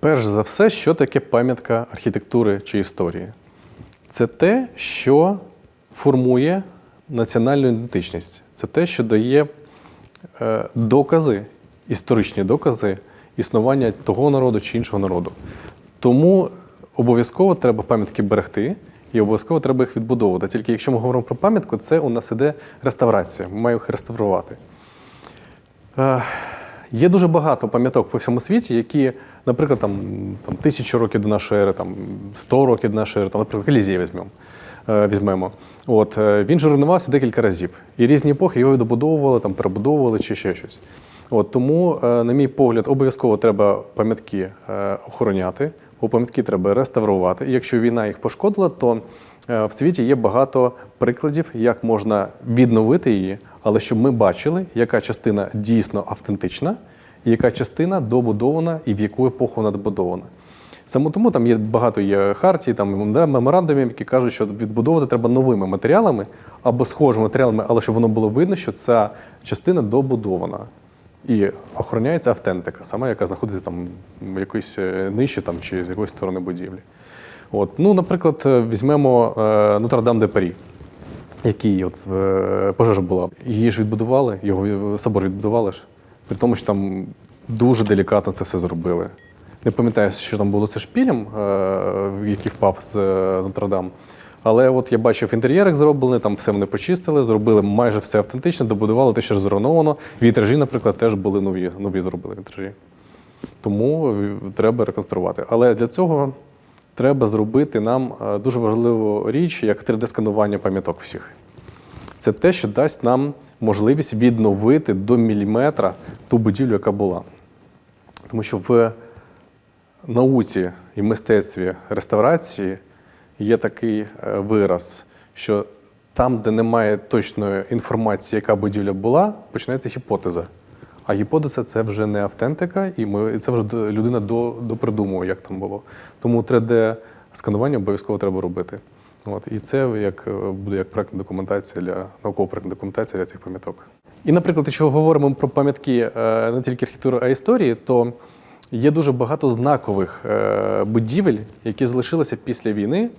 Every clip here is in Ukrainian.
Перш за все, що таке пам'ятка архітектури чи історії? Це те, що формує національну ідентичність. Це те, що дає е, докази, історичні докази існування того народу чи іншого народу. Тому обов'язково треба пам'ятки берегти і обов'язково треба їх відбудовувати. Тільки якщо ми говоримо про пам'ятку, це у нас іде реставрація. Ми маємо їх реставрувати. Є дуже багато пам'яток по всьому світі, які, наприклад, там, там тисячу років до нашої ери, там 100 років до нашої ери, там, наприклад, Елізій візьмемо. е, Візьмемо. От, е, він же руйнувався декілька разів. І різні епохи його добудовували, там, перебудовували чи ще щось. От, тому, е, на мій погляд, обов'язково треба пам'ятки охороняти, бо пам'ятки треба реставрувати. І якщо війна їх пошкодила, то в світі є багато прикладів, як можна відновити її, але щоб ми бачили, яка частина дійсно автентична, і яка частина добудована і в яку епоху вона добудована. Саме тому там є багато є хартій, там меморандумів, які кажуть, що відбудовувати треба новими матеріалами або схожими матеріалами, але щоб воно було видно, що ця частина добудована. І охороняється автентика, сама, яка знаходиться там в якоїсь е, ниші там, чи з якоїсь сторони будівлі. От. Ну, наприклад, е, візьмемо е, Нотр-Дам де Парі, який от, е, пожежа була. Її ж відбудували, його собор відбудували ж. При тому, що там дуже делікатно це все зробили. Не пам'ятаю, що там було це шпілем, який впав з Нотр-Дам. Але от я бачив інтер'єр, як зроблений, там все вони почистили, зробили майже все автентично, добудували те, що зруйновано. Вітражі, наприклад, теж були нові, нові зробили вітражі. Тому треба реконструвати. Але для цього треба зробити нам е, дуже важливу річ, як 3D-сканування пам'яток всіх. Це те, що дасть нам можливість відновити до міліметра ту будівлю, яка була. Тому що в науці і мистецтві реставрації є такий е, вираз, що там, де немає точної інформації, яка будівля була, починається гіпотеза. А гіпотеза це вже не автентика, і ми, це вже людина до, допридумує, як там було. Тому 3D-сканування обов'язково треба робити. От, і це як, е, буде як проектна документація для наукова проектна документація для цих пам'яток. І, наприклад, якщо говоримо про пам'ятки е, не тільки архітектури, а історії, то є дуже багато знакових е, будівель, які залишилися після війни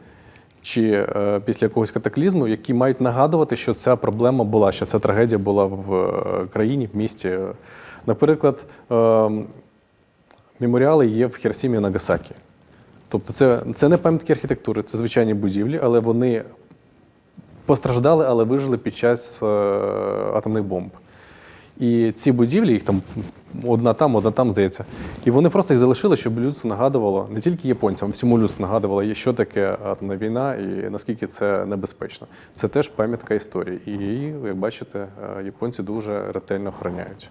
чи е, після якогось катаклізму, які мають нагадувати, що ця проблема була, що ця трагедія була в е, країні, в місті. Наприклад, е, меморіали є в Хіросімі і Нагасакі. Тобто це, це не пам'ятки архітектури, це звичайні будівлі, але вони постраждали, але вижили під час е, атомних бомб. І ці будівлі, їх там одна там, одна там, здається. І вони просто їх залишили, щоб людство нагадувало не тільки японцям, а всьому людству нагадувало, що таке атомна війна і наскільки це небезпечно. Це теж пам'ятка історії. І її, як бачите, е, японці дуже ретельно охороняють.